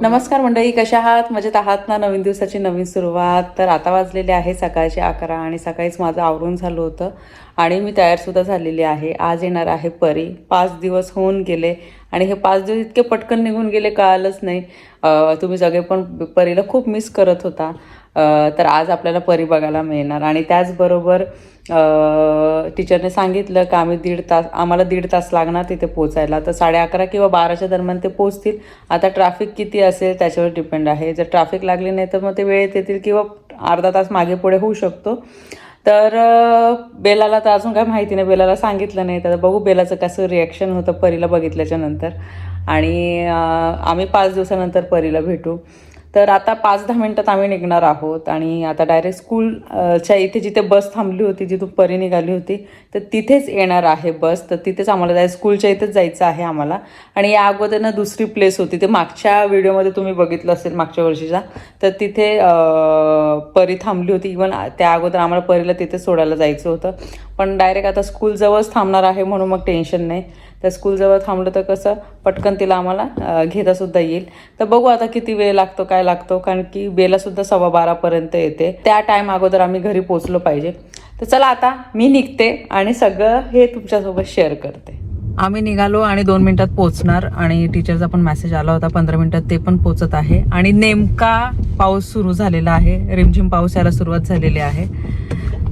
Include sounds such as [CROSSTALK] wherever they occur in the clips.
नमस्कार मंडळी कशा आहात? मजेत आहात ना? नवीन दिवसाची नवीन सुरुवात. तर आता वाजलेले आहे सकाळचे अकरा आणि सकाळीच माझं आवरून झालं होतं आणि मी तयारसुद्धा झालेली आहे. आज येणार आहे परी. पाच दिवस होऊन गेले आणि हे पाच दिवस इतके पटकन निघून गेले कळालंच नाही. तुम्ही सगळे पण परीला खूप मिस करत होता. तर आज आपल्याला परी बघायला मिळणार. आणि त्याचबरोबर टीचरने सांगितलं का आम्ही दीड तास आम्हाला दीड तास लागणार तिथे पोचायला तर साडे अकरा किंवा बाराच्या दरम्यान ते पोचतील आता ट्रॅफिक किती असेल त्याच्यावर डिपेंड आहे. जर ट्रॅफिक लागली नाही तर मग ते वेळेत येतील किंवा अर्धा तास मागे पुढे होऊ शकतो. तर बेलाला तर अजून काय माहिती नाही. बेलाला सांगितलं नाही. तर बघू बेलाचं कसं रिॲक्शन होतं परीला बघितल्याच्या नंतर. आणि आम्ही पाच दिवसानंतर परीला भेटू. तर आता पाच दहा मिनटात आम्ही निघणार आहोत आणि आता डायरेक्ट स्कूलच्या इथे जिथे बस थांबली होती जिथून परी निघाली होती तर तिथेच येणार आहे बस तर तिथेच आम्हाला जायचं स्कूलच्या इथेच जायचं आहे आम्हाला. आणि या अगोदर ना दुसरी प्लेस होती ते मागच्या व्हिडिओमध्ये तुम्ही बघितलं असेल मागच्या वर्षीचा. तर तिथे परी थांबली होती. इवन त्या अगोदर आम्हाला परीला तिथे सोडायला जायचं होतं. पण डायरेक्ट आता स्कूलजवळच थांबणार आहे म्हणून मग टेन्शन नाही. तर स्कूलजवळ थांबलं तर कसं पटकन तिला आम्हाला घेतासुद्धा येईल. तर बघू आता किती वेळ लागतो काय लागतो कारण की बेलासुद्धा सव्वा बारापर्यंत येते. त्या टाईम अगोदर आम्ही घरी पोचलो पाहिजे. तर चला आता मी निघते आणि सगळं हे तुमच्यासोबत शेअर करते. आम्ही निघालो आणि दोन मिनिटात पोचणार आणि टीचरचा पण मेसेज आला होता पंधरा मिनिटात ते पण पोचत आहे. आणि नेमका पाऊस सुरू झालेला आहे. रिमझिम पाऊस यायला सुरुवात झालेली आहे.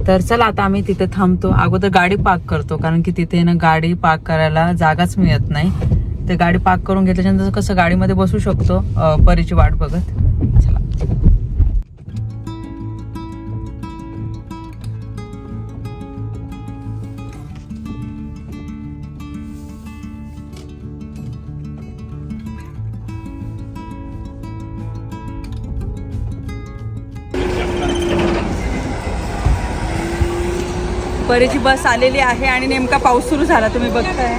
तर चला आता आम्ही तिथे थांबतो. अगोदर गाडी पार्क करतो कारण की तिथे ना गाडी पार्क करायला जागाच मिळत नाही. ते गाडी पार्क करून घेतल्याच्यानंतर कसं गाडीमध्ये बसू शकतो परीची वाट बघत. परीची बस आलेली आहे आणि नेमका पाऊस सुरू झाला तुम्ही बघताय.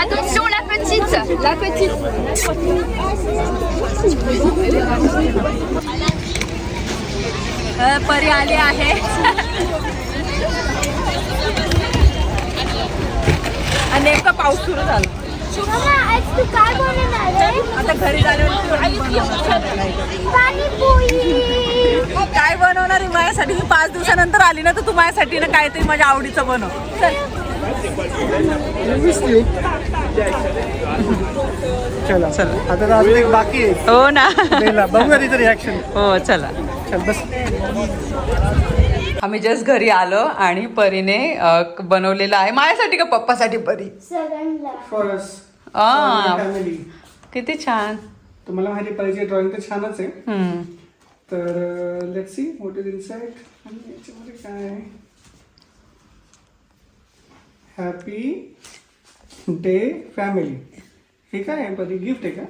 Attention la petite La petite परी आली आहे. आणि नेमका पाऊस सुरू झाला. आता घरी झाल्यावर काय बनवणार आहे माझ्यासाठी? मी पाच दिवसानंतर आली ना तर तू माझ्यासाठी ना काहीतरी माझ्या आवडीचं बनव. चल. चला. चला आता तर अजून एक बाकी आहे. हो ना. बघूया तिचं रिॲक्शन हो चला. चल बस. आम्ही जस्ट घरी आलो आणि परीने बनवलेलं आहे. माझ्यासाठी का पप्पासाठी परी? किती छान. तुम्हाला माहिती पाहिजे ड्रॉइंग तर छानच आहे. तर let see what is inside आणि याच्यामध्ये काय आहे? हॅपी डे फॅमिली हे काय आहे परी? गिफ्ट आहे का?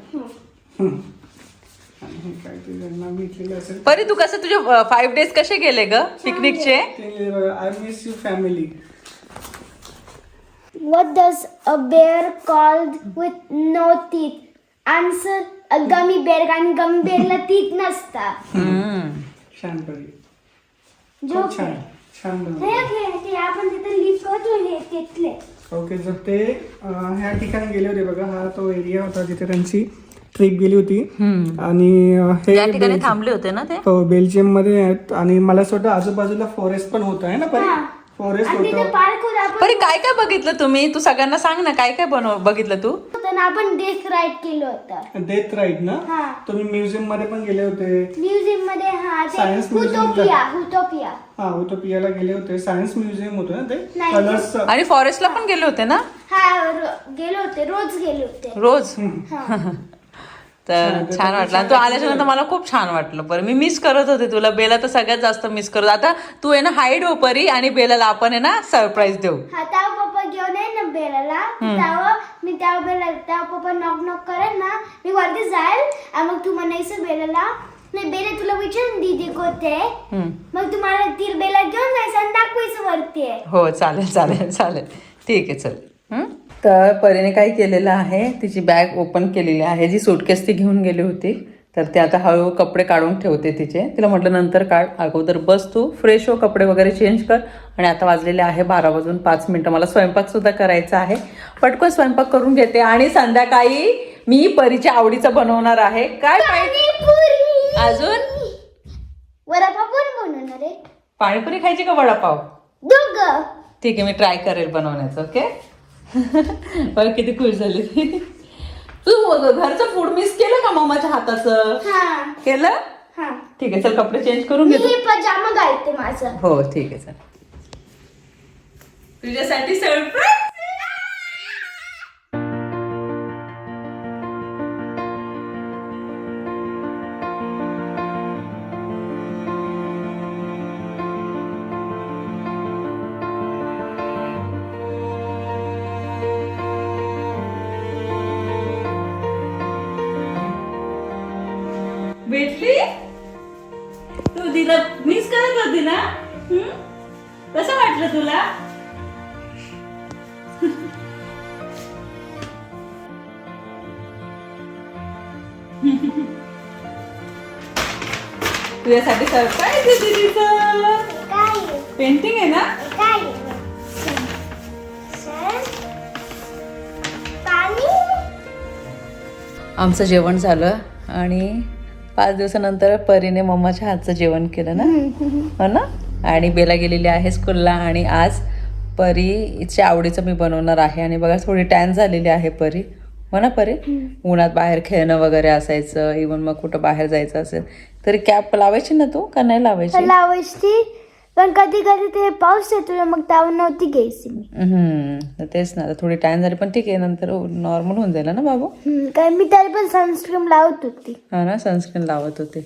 परी तू कसं तुझे फाईव्ह डेज कसे गेले ग पिकनिकचे I miss you family What does a bear called with no teeth? Answer a gummy bear आणि गमी बेरला teeth नसतात. छान परी. जो खूप छान छान बनवलं. हे घे, ते आपण तिथे लिफ्ट करतो हे तिथले. ओके जर ते अं, ह्या ठिकाणी गेले होते बघा हा तो एरिया होता जिथे त्यांची ट्रिप गेली होती. आणि हे त्या ठिकाणी थांबले होते ना ते? हो बेल्जियममध्ये आहेत. आणि मला असं वाटतं आजूबाजूला फॉरेस्ट पण होतं आहे ना परी? फॉरेस्ट होतं. पार्क होता आपण परी काय काय बघितलं तुम्ही? तू सगळ्यांना सांग ना काय काय बनव बघितलं तू? होतं ना आपण डेस्क राईड केलं होतं. डेथ राईड ना? हा. तुम्ही म्युझियममध्ये पण गेले होते. म्युझियममध्ये हा ला. हुटोपिया हा उटोपियाला गेले होते. सायन्स म्युझियम होतं ना ते. कलर्स आणि फॉरेस्टला पण गेले होते ना? हा गेले होते रोज गेले होते. रोज? हा. [LAUGHS] तर छान वाटलं. आणि तू आल्याच्यानंतर मला खूप छान वाटलं. बरं मी मिस करत होते तुला. बेला तर सगळ्यात जास्त मिस करत आता तू आहे ना हाईड हो परी आणि बेलाला आपण आहे ना सरप्राईज देऊ. हा पप्पा घेऊन आहे ना बेलाला. तेव्हा मी बेला तेव्हा पप्पा नॉक नॉक करेल ना मी वरती जाईल आणि मग तू म्हणायचं बेलाला नाही बेला तुला विचारून दीदी कोते. मग तुम्हाला ती बेला घेऊन जायचं आणि दाखवायचं वरती आहे. हो चालेल चालेल चालेल. ठीक आहे चल. हं? तर परीने काय केलेलं आहे तिची बॅग ओपन केलेली आहे जी सुटकेस ती घेऊन गेली होती. तर ते आता हळूहळू कपडे काढून ठेवते तिचे. तिला म्हटलं नंतर काढ अगोदर बस तू फ्रेश हो कपडे वगैरे चेंज कर. आणि आता वाजलेले आहे बारा वाजून पाच मिनटं. मला स्वयंपाकसुद्धा करायचा आहे. पटकन स्वयंपाक करून घेते आणि संध्याकाळी मी परीच्या आवडीचं बनवणार आहे. काय पाहिजे अजून? वडापाव पण बनवणार आहे. पाणीपुरी खायची का वडापाव? ठीक आहे मी ट्राय करेल बनवण्याचं ओके [LAUGHS] बघ किती खुश झाली. ती. तू घरचं फूड मिस केलं का मामाच्या हाताचं? हा. केलं? हा. ठीक आहे चल कपडे चेंज करून मी घेतो. पजामा घालते माझं. हो ठीक आहे चल. तुझ्यासाठी सरप्राईज पेंटिंग आहे ना? आमचं जेवण झालं आणि पाच दिवसानंतर परीने मम्माच्या हातचं जेवण केलं ना? हो ना? आणि बेला गेलेली आहे स्कूलला आणि आज परीच्या आवडीचं मी बनवणार आहे. आणि बघा थोडी टॅन झालेली आहे परी. हो ना परी? उन्हात बाहेर खेळणं वगैरे असायचं. इवन मग कुठं बाहेर जायचं असेल. तरी कॅप लावायची ना तू? का नाही लावायची? लावायची. पण कधी कधी ते पाऊस येतो मग तेव्हा नव्हती घ्यायची मी. हम्म, तर तेच ना आता थोडी टाइम झाली पण ठीक आहे नंतर नॉर्मल होऊन जाईल ना बाबू? हम्म, कारण मी तरी पण सनस्क्रीन लावत होती. हा ना सनस्क्रीन लावत होते.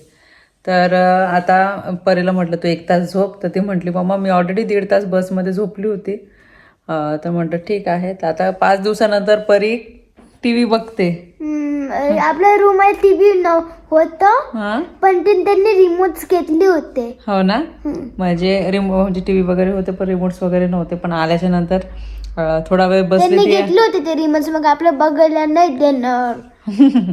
तर अं, आता परीला म्हटलं तू एक तास झोप. तर ती म्हटली मम्मा मी ऑलरेडी दीड तास बसमध्ये झोपली होती. अं, तर म्हटलं ठीक आहे. तर आता पाच दिवसानंतर परी टी व्ही बघते. हम्म, आपल्या रूममध्ये टीव्ही न होतं हा? पण ते त्यांनी रिमोट घेतले होते. हो ना? हम्म. म्हणजे रिमो म्हणजे टी व्ही वगैरे होते पण रिमोट्स वगैरे नव्हते. पण आल्याच्यानंतर अं, थोडा वेळ बसले त्यांनी ती. घेतले होते ते रिमोट मग आपलं बघायला नाही देणार. [LAUGHS]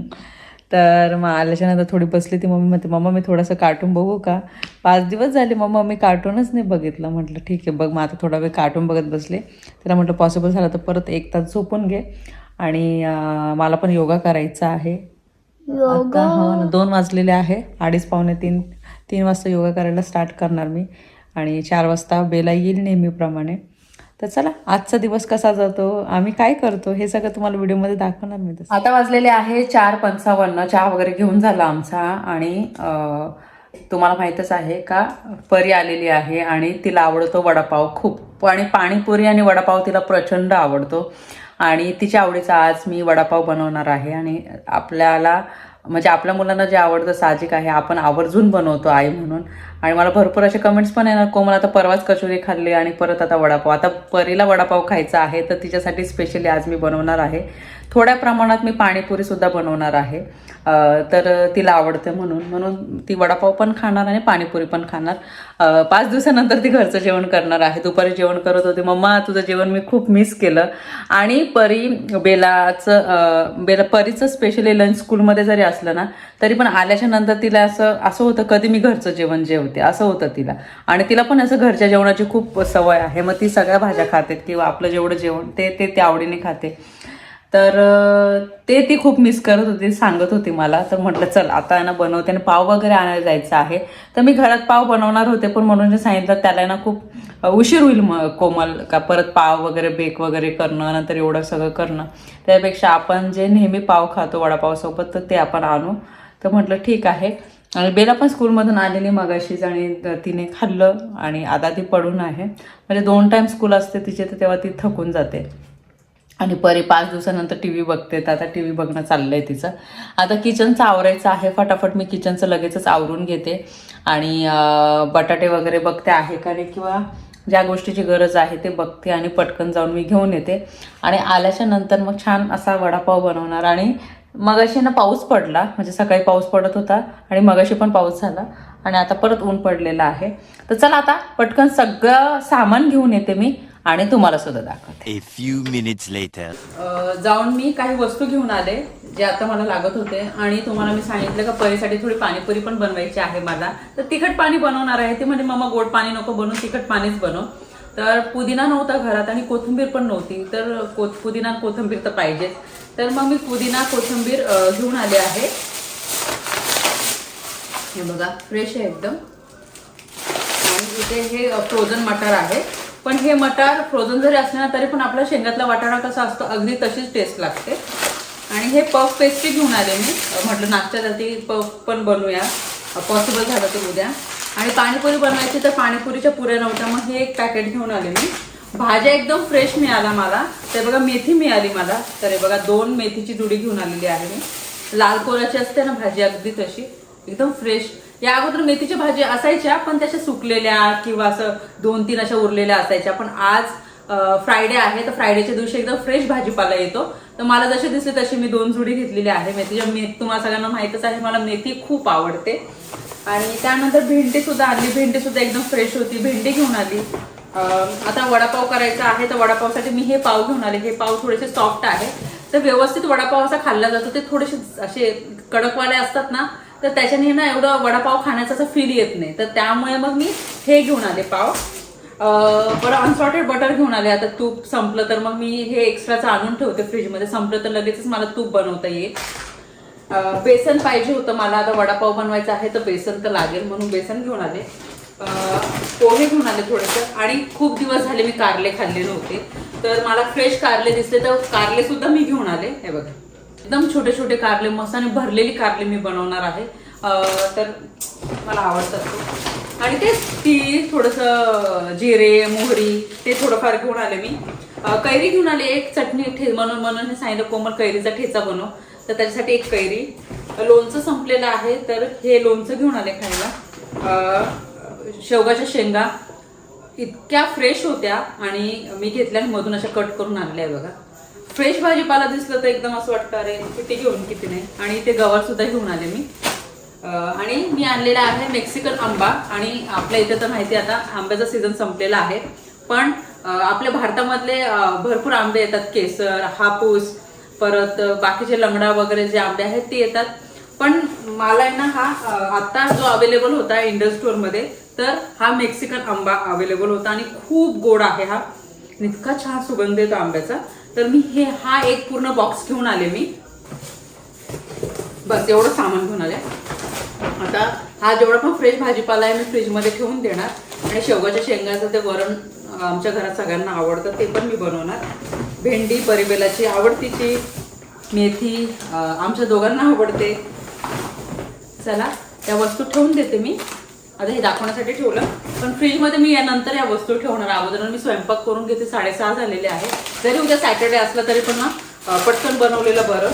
तर मग आल्याच्यानंतर थोडी बसली ती मम्मी. म्हणते मम्मा मी थोडंसं कार्टून बघू का? पाच दिवस झाले मम्मा मी कार्टूनच नाही बघितलं. म्हटलं ठीक आहे बघ. मग आता थोडा वेळ कार्टून बघत बसले. तिला म्हटलं पॉसिबल झालं तर परत एक तास झोपून घे. आणि मला पण योगा करायचा आहे. आता हो ना दोन वाजलेले आहे. अडीच पावणे तीन तीन वाजता योगा करायला स्टार्ट करणार मी. आणि चार वाजता बेला येईल नेहमीप्रमाणे. तर चला आजचा दिवस कसा जातो? आम्ही काय करतो? हे सगळं तुम्हाला व्हिडिओमध्ये दाखवणार मी तसं. आता वाजलेले आहे चार पंचावन्न. चहा वगैरे घेऊन झाला आमचा. आणि अं, तुम्हाला माहीतच आहे का परी आलेली आहे आणि तिला आवडतो वडापाव खूप. आणि पाणीपुरी आणि वडापाव तिला प्रचंड आवडतो. आणि तिच्या आवडीचा आज मी वडापाव बनवणार आहे. आणि आपल्याला म्हणजे आपल्या मुलांना जे आवडतं साहजिक आहे आपण आवर्जून बनवतो आई म्हणून. आणि मला भरपूर असे कमेंट्स पण येणार. कोमल आता परवाच कचोरी खाल्ली आणि परत आता वडापाव. आता परीला वडापाव खायचा आहे तर तिच्यासाठी स्पेशली आज मी बनवणार आहे. थोड्या प्रमाणात मी पाणीपुरीसुद्धा बनवणार आहे. तर तिला आवडते म्हणून. म्हणून ती वडापाव पण खाणार आणि पाणीपुरी पण खाणार. पाच दिवसानंतर ती घरचं जेवण करणार आहे. दुपारी जेवण करत होते. मम्मा तुझं जेवण मी खूप मिस केलं. आणि परी बेलाचं बेला परीचं स्पेशली लंच स्कूलमध्ये जरी असलं ना तरी पण आल्याच्यानंतर तिला असं असं होतं कधी मी घरचं जेवण जेवते. असं होतं तिला. आणि तिला पण असं घरच्या जेवणाची खूप सवय आहे. मग ती सगळ्या भाज्या खाते किंवा आपलं जेवढं जेवण ते ते त्या आवडीने खाते. तर ते ती खूप मिस करत होती सांगत होती मला. तर म्हटलं चल आता ना बनवते आणि पाव वगैरे आणायला जायचं आहे. तर मी घरात पाव बनवणार होते पण म्हणून जे सांगितलं त्याला ना खूप उशीर होईल मग कोमल का परत पाव वगैरे बेक वगैरे करणं नंतर एवढं सगळं करणं. त्यापेक्षा आपण जे नेहमी पाव खातो वडापावसोबत तर ते आपण आणू. तर म्हटलं ठीक आहे. आणि बेला पण स्कूलमधून आलेली मगाशीच आणि तिने खाल्लं आणि आता ती पडून आहे. म्हणजे दोन टाईम स्कूल असते तिचे तर तेव्हा ती थकून जाते. आणि परी पाच दिवसानंतर टी व्ही बघते तर आता टी व्ही बघणं चाललंय तिचं. आता किचनचं आवरायचं आहे फटाफट मी किचनचं लगेचच आवरून घेते. आणि बटाटे वगैरे बघते आहे का रे किंवा ज्या गोष्टीची गरज आहे ते बघते आणि पटकन जाऊन मी घेऊन येते. आणि आल्याच्यानंतर मग छान असा वडापाव बनवणार. आणि मगाशी ना पाऊस पडला म्हणजे सकाळी पाऊस पडत होता आणि मगाशी पण पाऊस झाला. आणि आता परत ऊन पडलेलं आहे. तर चला आता पटकन सगळं सामान घेऊन येते मी. आणि तुम्हाला सुद्धा दाखवते. A few minutes later. अ, जाऊन मी काही वस्तू घेऊन आले जे आता मला लागत होते. आणि तुम्हाला मी सांगितलं का परीसाठी थोडी पाणीपुरी पण बनवायची आहे मला. तर तिखट पाणी बनवणार आहे ते म्हणजे मम्मा गोड पाणी नको बनवून तिखट पाणीच बनव. तर पुदिना नव्हता घरात आणि कोथिंबीर पण नव्हती. तर को पुदिना आणि कोथिंबीर तर पाहिजेच. तर मग मी पुदिना कोथिंबीर अ, घेऊन आले आहे. हे बघा फ्रेश आहे एकदम. आणि इथे हे फ्रोझन मटार आहे. पण हे मटार फ्रोझन जरी असले ना तरी पण आपला शेंगातला वाटाणा कसा असतो अगदी तशीच टेस्ट लागते. आणि हे पफ पेस्ट्री घेऊन आले मी. म्हटलं नाश्त्यासाठी पफ पण बनवूया. पॉसिबल झालं तर उद्या. आणि पाणीपुरी बनवायची तर पाणीपुरीच्या पुऱ्या नव्हत्या मग हे एक पॅकेट घेऊन आले मी. भाज्या एकदम फ्रेश मिळाला मला. तर बघा मेथी मिळाली मला. तर हे बघा दोन मेथीची जुडी घेऊन आलेली आहे मी. लाल कोराची असते ना भाजी अगदी तशी. एकदम फ्रेश या अगोदर मेथीच्या भाजी असायच्या पण त्याच्या सुकलेल्या किंवा असं दोन तीन अशा उरलेल्या असायच्या. पण आज फ्रायडे आहे तर फ्रायडेच्या दिवशी एकदम फ्रेश भाजीपाला येतो. तर मला जसे दिसले तशी मी दोन जुडी घेतलेली आहे. मेथीच्या मेथी तुम्हाला सगळ्यांना माहितच आहे मला मेथी खूप आवडते. आणि त्यानंतर भेंडी सुद्धा आली भेंडी सुद्धा एकदम फ्रेश होती. भेंडी घेऊन आली. आता वडापाव करायचा आहे तर वडापावसाठी मी हे पाव घेऊन आले. हे पाव थोडेसे सॉफ्ट आहे. तर व्यवस्थित वडापाव असा खाल्ला जातो. ते थोडेसे असे कडकवाले असतात ना तर त्याच्याने ना एवढं वडापाव खाण्याचा असं फील येत नाही. तर त्यामुळे मग मी हे घेऊन आले पाव. बरं अनसॉर्टेड बटर घेऊन आले. आता तूप संपलं तर मग मी हे एक्स्ट्राचं आणून ठेवते फ्रीजमध्ये संपलं तर लगेचच मला तूप बनवता येईल. बेसन पाहिजे होतं मला. आता वडापाव बनवायचा आहे तर बेसन तर लागेल म्हणून बेसन घेऊन आले. पोहे घेऊन आले थोडंसं. आणि खूप दिवस झाले मी कारले खाल्ले नव्हते. तर मला फ्रेश कारले दिसले तर कारले सुद्धा मी घेऊन आले. हे बघा. एकदम छोटे छोटे कारले मस्त आणि भरलेली कारले मी बनवणार आहे. तर मला आवडतात आणि तेच ती थोडंसं जिरे मोहरी ते थोडंफार घेऊन आले मी. कैरी घेऊन आले. एक चटणी ठे म्हणून म्हणून हे सांगितलं कोमल कैरीचा ठेचा बनव. तर त्याच्यासाठी एक कैरी. लोणचं संपलेलं आहे तर हे लोणचं घेऊन आले खायला. शेवगाच्या शेंगा. इतक्या फ्रेश होत्या आणि मी घेतल्या मधून अशा कट करून आणल्या बघा. फ्रेश भाजीपाला दिसलं तर एकदम असं वाटतं अरे किती घेऊन किती नाही. आणि ते गवार सुद्धा घेऊन आले मी. आणि मी आणलेला आहे मेक्सिकन आंबा. आणि आपल्या इथे तर माहिती आता आंब्याचा सीझन संपलेला आहे. पण आपल्या भारतामधले भरपूर आंबे येतात. केसर हापूस परत बाकीचे लंगडा वगैरे जे आंबे आहेत ते येतात. पण मला ना हा आत्ता आता जो अवेलेबल होता इंडस स्टोअरमध्ये तर हा मेक्सिकन आंबा अवेलेबल होता. आणि खूप गोड आहे हा. इतका छान सुगंध येतो आंब्याचा. तर मी हे हा एक पूर्ण बॉक्स घेऊन आले मी. बस एवढं सामान घेऊन आले. आता हा जेवढा पण फ्रेश भाजीपाला आहे मी फ्रीजमध्ये ठेवून देणार. आणि शेवगाच्या शेंगाचं ते वरण आमच्या घरात सगळ्यांना आवडतं ते पण मी बनवणार. भेंडी परिबेलाची आवडतीची मेथी आमच्या दोघांना आवडते. चला त्या वस्तू ठेवून देते मी. आता हे दाखवण्यासाठी ठेवलं. पण फ्रीजमध्ये मी यानंतर या वस्तू ठेवणार. अगोदर मी स्वयंपाक करून घेते साडेसहा झालेले आहे जरी उद्या सॅटर्डे असला तरी पण ना पटकन बनवलेलं बरं.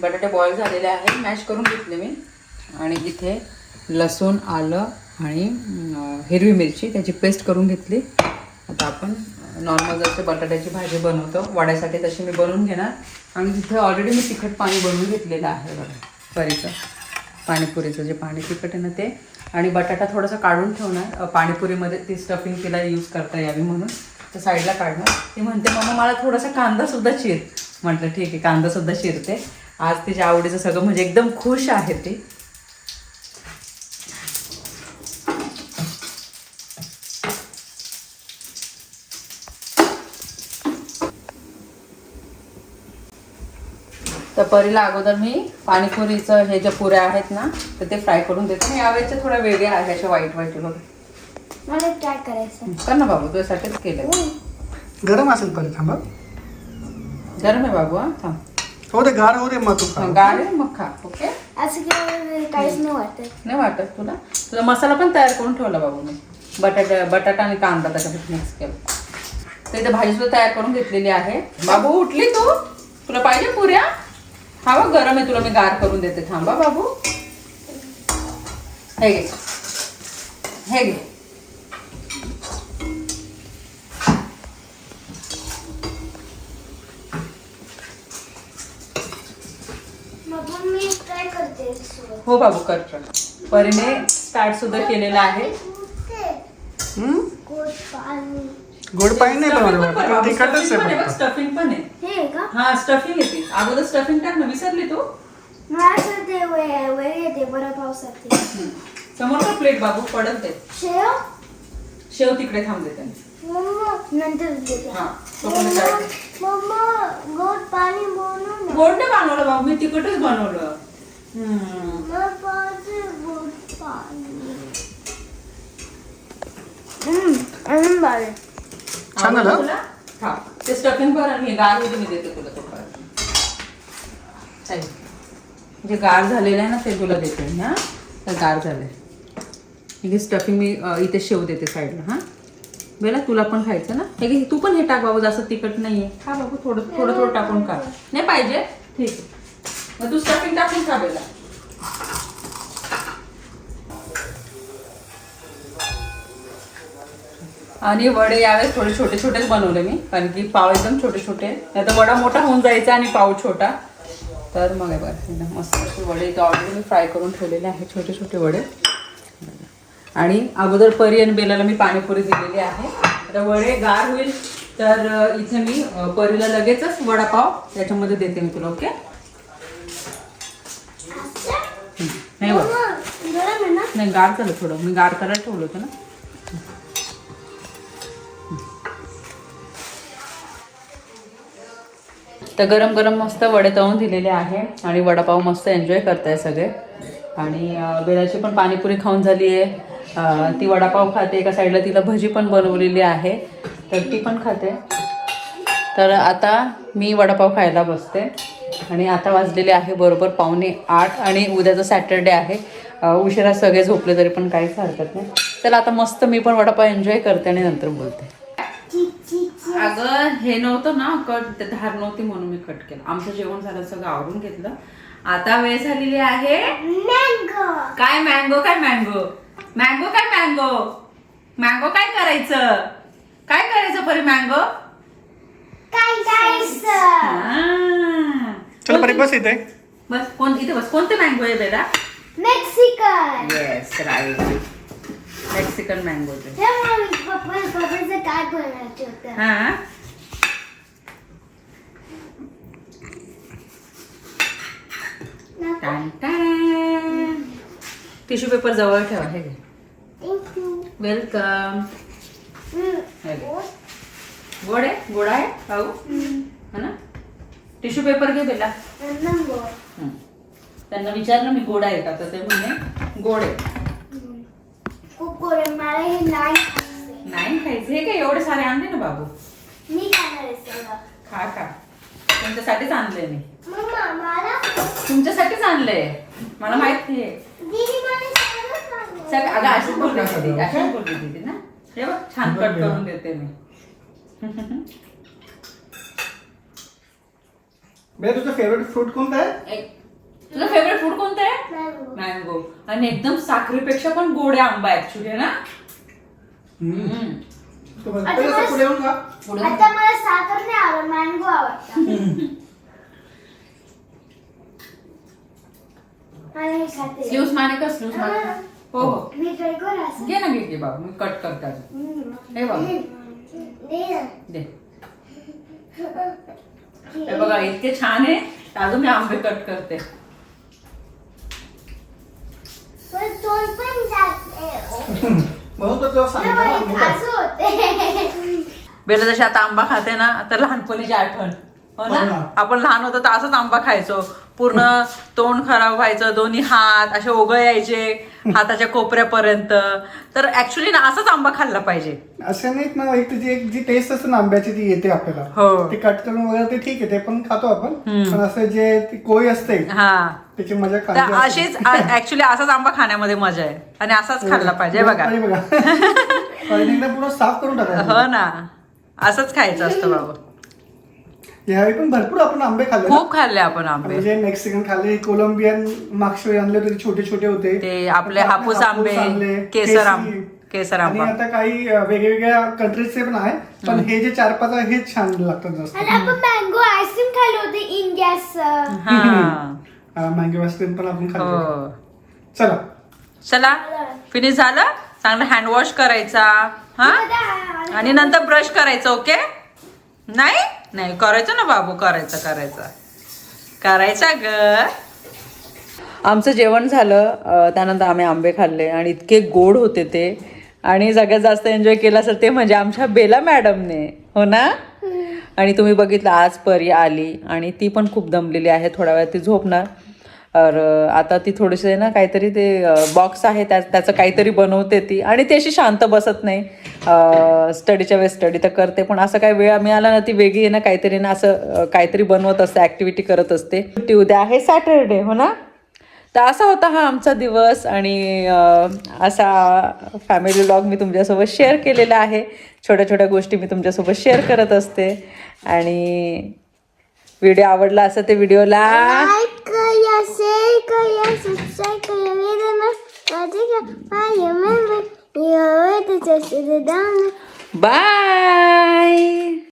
बटाटे बॉईल झालेले आहे मॅश करून घेतले मी. आणि इथे लसूण आलं आणि हिरवी मिरची त्याची पेस्ट करून घेतली. आता आपण नॉर्मल जसे बटाट्याची भाजी बनवतो वड्यासाठी तशी मी बनवून घेणार. आणि तिथे ऑलरेडी मी तिखट पाणी बनवून घेतलेलं आहे बघा परीचं. पाणीपुरीचं जे पाणी तिखट आहे ना ते. आणि बटाटा थोडासा काढून ठेवणार. पाणीपुरीमध्ये ती स्टफिंग तिला यूज करता यावी म्हणून. तर साईडला काढणार ती म्हणते मग मला थोडासा कांदा सुद्धा चिर. म्हटलं ठीक आहे कांदा सुद्धा चिरते. आज तिच्या आवडीचं सगळं म्हणजे एकदम खुश आहे ती. तर परीला अगोदर मी पाणीपुरीचं हे ज्या पुऱ्या आहेत ना तर ते फ्राय करून देते. आणि यावेळेच्या थोड्या वेगळ्या आहेत अशा वाईट वाईट वगैरे. मला ट्राय करायचं. कर ना बाबू तुझ्यासाठीच केलं गरम असेल परी थांबा. गरम आहे बाबू हा थांब. हो दे गार हो दे मग तू खा. गार आहे मग खा ओके? असं काहीच नाही वाटत. नाही वाटत तुला? तुझा मसाला पण तयार करून ठेवला बाबू मी. बटाटा बटाटा आणि कांदा त्याच्यात मिक्स केला. तर इथे भाजी सुद्धा तयार करून घेतलेली आहे. बाबू उठली तू? तुला पाहिजे पुऱ्या? हा बघ गरम आहे तुला मी गार करून देते. थांबा बाबू. हे घे. हे घे. हो बाबू कर. परीने स्टार्ट सुद्धा केलेला आहे? गोड पाणी गोड पाणी नाही बनवलं तिखटच आहे स्टफिंग पण आहे. हे हा स्टफिंग येते अगोदर स्टफिंग टाक ना विसरली तू. समोर का प्लेट बाबू पडत आहे. शेव? शेव तिकडे थांब देते मम्मा नंतर हा गोड पाणी बनव ना. गोड नाही बनवलं बाबू मी तिकटच बनवलं. अजून. छान तुला? हा. ते स्टफिंग भर आणि हे गार होते मी देते तुला तो जे गार झालेलं आहे ना ते तुला देते हा? तर गार झालंय. हे स्टफिंग मी अं, इथे शेव देते साईडला हा? बेला तुला पण खायचं ना? हे घे, तू पण हे टाक बाबू जास्त तिखट नाहीये. खा बाबू थोडं थोडं थोडं टाकून खा. नाही पाहिजे? ठीक आहे. मग तू स्टफिंग टाकून खा बेला आणि वडे यावेळेस थोडे छोटे छोटेच बनवले मी कारण की पाव एकदम छोटे छोटे. नाही तर वडा मोठा होऊन जायचा आणि पाव छोटा. तर मग आहे मस्त वडे इथे ऑलरेडी मी फ्राय करून ठेवलेले आहे छोटे छोटे वडे. आणि अगोदर परी आणि बेलाला मी पाणीपुरी दिलेली आहे. आता वडे गार होईल तर इथे मी परीला लगेचच वडापाव त्याच्यामध्ये देते मी तुला ओके नाही बघ. नाही गार झालं थोडं. मी गार करायला ठेवलं होतं ना. तर गरम गरम मस्त वडे तळून दिलेले आहे आणि वडापाव मस्त एन्जॉय करताय सगळे. आणि बेलाची पण पाणीपुरी खाऊन झाली आहे. ती वडापाव खाते. एका साईडला तिला भजी पण बनवलेली आहे. तर ती पण खाते. तर आता मी वडापाव खायला बसते. आणि आता वाजलेले आहे बरोबर पावणे आठ आणि उद्याचं सॅटरडे आहे. उशिरा सगळे झोपले तरी पण काहीच हरकत नाही. चला आता मस्त मी पण वडापाव एन्जॉय करते आणि नंतर बोलते. अगं हे नव्हतं ना कट धार नव्हती म्हणून मी कट केलं. आमचं जेवण झालं सगळं आवरून घेतलं. आता वेळ झालेली आहे. मँगो. काय मँगो काय मँगो? मँगो काय मँगो? मँगो काय करायचं? काय करायचं परी मँगो? काय हा. चल परी बस इथे. बस कोण इथे बस. कोणते मँगो आहे बेटा? Mexican yes right Mexican mango ते तेव्हा मी पप्पा पप्पाचं काय बनायचं होतं? हा? टिश्यू पेपर जवळ ठेवा हे घे. थँक्यू वेलकम गोड आहे? गोड आहे? पाहू. हा ना? टिश्यू पेपर घे बेला हं. त्यांना विचारलं मी गोड आहे का? तर ते म्हणे गोड आहे. खूप गोड आहे. मला हे नाही खायचंय. नाही खायचं. हे काय एवढे सारे आणले ना बाबू? मी खाणार आहे सगळं. खा खा. तुमच्यासाठीच आणलंय मी. मम्मा मला? तुमच्यासाठीच आणलंय. मला माहिती आहे दीदी मला सगळं. सग. अगं अशीच बोलली होती अशीच बोलली होती ना. हे बघ छान कट करून देते मी. बे तुझं फेवरेट फ्रूट कोणतं आहे? एक- तुझं फेवरेट फूड कोणतं आहे? मँगो मँगो आणि एकदम साखरेपेक्षा पण गोड आहे आंबा ऍक्च्युली ना? हम्म. तू पुढे येऊन खा. पुढे आता मला साखर नाही आवडत मँगो आवडतं. [LAUGHS] मला हे खाते. स्ल्यूज माने का स्ल्यूज माने का? हो हो. मी ट्राय करू असं. घे ना घे घे बाबा. मी कट करते अजून. हे बघ. दे ना. दे. [LAUGHS] हे बघा इतके छान आहे. अजून मी आंबे कट करते. होते. बेला जशी आता आंबा खाते ना तर लहानपणीची आठवण. हो हो ना ना. आपण लहान होतो तर असंच आंबा खायचो. पूर्ण तोंड खराब व्हायचं दोन्ही हात असे ओघळ यायचे हाताच्या कोपऱ्यापर्यंत. तर ऍक्च्युली ना असाच आंबा खाल्ला पाहिजे. असं नाहीत ना एक त्याची एक जी टेस्ट असते ना आंब्याची ती येते आपल्याला. हो. ते कट करून वगैरे ते ठीक आहे ते पण खातो आपण. पण असं जे ती कोळी असते हा. त्याची मजा तर खायची असते. अशीच ऍक्च्युली असाच आंबा खाण्यामध्ये मजा आहे. आणि असाच खाल्ला पाहिजे बघा. बघा. [LAUGHS] एकदा पूर्ण साफ करून टाकायचं. हो ना. असंच खायचं असतं बाबा. यावेळी पण भरपूर आपण आंबे खाल्ले. खूप खाल्ले आपण आंबे. म्हणजे मेक्सिकन खाल्ले कोलंबियन मागच्या वेळी आणले होते छोटे छोटे होते. ते आपले हापूस आंबे, केसर आंबे, केसरी. केसर आणि आंबा. आता काही वेगवेगळ्या कंट्रीजचे पण आहे पण हे जे चार पाच आहे हेच छान लागतात जास्त. आणि आपण मँगो आईस्क्रीम खाल्लं होते इंडियाचं. हा. [LAUGHS] मँगो आईस्क्रीम पण आपण खाल्ले हो. चला. चला फिनिश झालं? चांगलं हँडवॉश करायचा. हा? आणि नंतर ब्रश करायचं ओके नाही? नाही करायचं ना बाबू करायचं करायचं. करायचा ग. आमचं जेवण झालं त्यानंतर आम्ही आंबे खाल्ले आणि इतके गोड होते ते. आणि सगळ्यात जास्त एन्जॉय केला असेल ते म्हणजे आमच्या बेला मॅडमने हो ना? आणि तुम्ही बघितलं आज परी आली आणि ती पण खूप दमलेली आहे थोड्या वेळात ती झोपणार. तर आता ती थोडीशी ना काहीतरी ते बॉक्स आहे त्या त्याचं काहीतरी बनवते ती. आणि ती अशी शांत बसत नाही. स्टडीच्या वेळेस स्टडी तर करते पण असं काही वेळ मिळाला ना ती वेगळी आहे ना काहीतरी ना असं काहीतरी बनवत असते ॲक्टिव्हिटी करत असते. ती उद्या आहे सॅटरडे हो ना? तर असा होता हा आमचा दिवस आणि असा फॅमिली ब्लॉग मी तुमच्यासोबत शेअर केलेला आहे. छोट्या छोट्या गोष्टी मी तुमच्यासोबत शेअर करत असते. आणि व्हिडिओ आवडला असं ते व्हिडिओला बाय